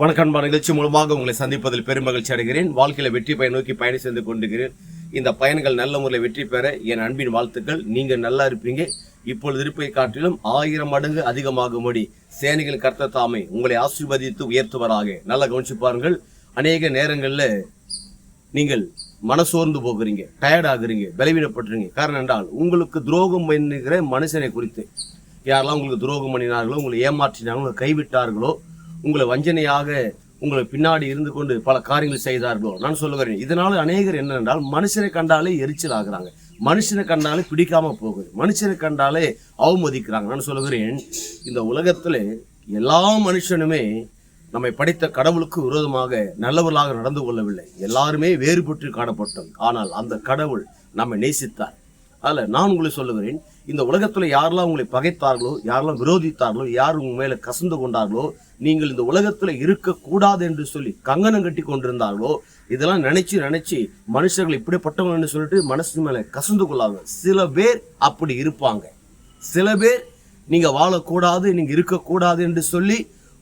வணக்கம் நிகழ்ச்சி மூலமாக உங்களை சந்திப்பதில் பெருமகிழ்ச்சி அடைகிறேன். வாழ்க்கையில வெற்றி பயன் நோக்கி பயணம் செய்து கொண்டிருக்கிறேன். இந்த பயணங்கள் நல்ல முறையில் வெற்றி பெற என் அன்பின் வாழ்த்துக்கள். நீங்க நல்லா இருப்பீங்க. இப்பொழுது இருப்பை காட்டிலும் ஆயிரம் மடங்கு அதிகமாகும்படி சேனைகள் கர்த்த தாமே உங்களை ஆசீர்வதித்து உயர்த்துவராக. நல்லா கவனிச்சு பாருங்கள். அநேக நேரங்களில் நீங்கள் மனசோர்ந்து போகிறீங்க. டயர்ட் ஆகுறீங்க. பலவீனப்படுறீங்க காரணம் என்றால் உங்களுக்கு துரோகம் பண்ணுகிற மனுஷனை குறித்து. யாரெல்லாம் உங்களுக்கு துரோகம் பண்ணினார்களோ உங்களை ஏமாற்றினார்களோ உங்களை கைவிட்டார்களோ உங்களை வஞ்சனையாக உங்களை பின்னாடி இருந்து கொண்டு பல காரியங்கள் செய்தார்களோ? நான் சொல்லுகிறேன் இதனால் அநேகர் என்னென்றால் மனுஷனை கண்டாலே எரிச்சல் ஆகுறாங்க. மனுஷனை கண்டாலே பிடிக்காம போகுது. மனுஷனை கண்டாலே அவமதிக்கிறாங்க. நான் சொல்லுகிறேன் இந்த உலகத்தில் எல்லா மனுஷனுமே நம்மை படைத்த கடவுளுக்கு விரோதமாக நல்லவர்களாக நடந்து கொள்ளவில்லை. எல்லாருமே வேறுபட்டு காணப்பட்டோம். ஆனால் அந்த கடவுள் நம்மை நேசித்தார். அதில் நான் உங்களை சொல்லுகிறேன் இந்த உலகத்தில் யாரெல்லாம் உங்களை பகைத்தார்களோ யாரெல்லாம் விரோதித்தார்களோ யார் உங்க மேலே கசந்து கொண்டார்களோ நீங்கள் இந்த உலகத்தில் இருக்கக்கூடாது என்று சொல்லி கங்கணம் கட்டி கொண்டிருந்தார்களோ இதெல்லாம் நினைச்சு நினைச்சு மனுஷர்கள் இப்படிப்பட்டவங்கன்னு சொல்லிட்டு மனசு மேலே கசந்து கொள்ளாங்க சில பேர் அப்படி இருப்பாங்க. சில பேர் நீங்கள் வாழக்கூடாது நீங்கள் இருக்கக்கூடாது என்று சொல்லி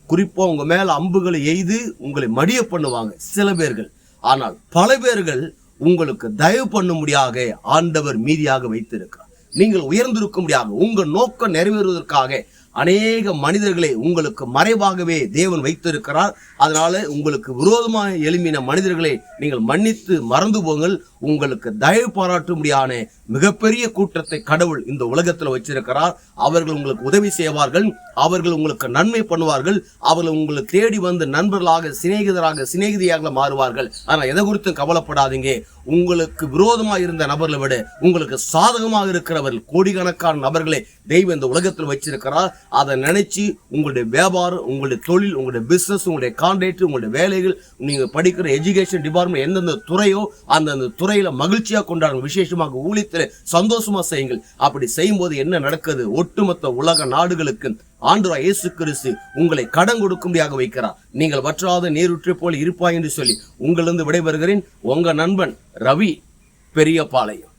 குறிப்பாக உங்கள் மேலே அம்புகளை எய்து உங்களை மடிய பண்ணுவாங்க சில பேர்கள். ஆனால் பல பேர்கள் உங்களுக்கு தயவு பண்ணும்படியாக ஆண்டவர் மீதியாக வைத்திருக்கிறார். நீங்கள் உயர்ந்திருக்க முடியாது உங்கள் நோக்கம் நிறைவேறுவதற்காக அநேக மனிதர்களை உங்களுக்கு மறைவாகவே தேவன் வைத்திருக்கிறார். அதனால உங்களுக்கு விரோதமாக எழும்பின மனிதர்களை நீங்கள் மன்னித்து மறந்து போங்கள். உங்களுக்கு தயவு பாராட்டும்படியான மிகப்பெரிய கூட்டத்தை கடவுள் இந்த உலகத்தில் வச்சிருக்கிறார். அவர்கள் உங்களுக்கு உதவி செய்வார்கள். அவர்கள் உங்களுக்கு நன்மை பண்ணுவார்கள். அவர்கள் உங்களை தேடி வந்து நண்பர்களாக சிநேகிதராக சிநேகிதியாக மாறுவார்கள். ஆனால் எதை குறித்தும் கவலைப்படாதீங்க. உங்களுக்கு விரோதமாக இருந்த நபர்களை விட உங்களுக்கு சாதகமாக இருக்கிறவர்கள் கோடிக்கணக்கான நபர்களை தெய்வம் இந்த உலகத்தில் வச்சிருக்கிறார். அதை நினைச்சு உங்களுடைய வியாபாரம் உங்களுடைய தொழில் உங்களுடைய பிசினஸ் உங்களுடைய கான்ட்ராக்ட் உங்களுடைய வேலைகள் நீங்க படிக்கிற எஜுகேஷன் டிபார்ட்மெண்ட் எந்தெந்த துறையோ அந்தந்த துறையில மகிழ்ச்சியா கொண்டாடுங்க விசேஷமாக ஊழியத்தில் சந்தோஷமா செய்யுங்கள். அப்படி செய்யும்போது என்ன நடக்குது? ஒட்டுமொத்த உலக நாடுகளுக்கு ஆண்டவராய் இயேசு கிறிஸ்து உங்களை கடன் கொடுக்கும்படியாக வைக்கிறார். நீங்கள் வற்றாத நீருற்றை போல் இருப்பாய் என்று சொல்லி உங்களிருந்து விடைபெறுகிறேன். உங்க நண்பன் ரவி பெரியபாளையம்.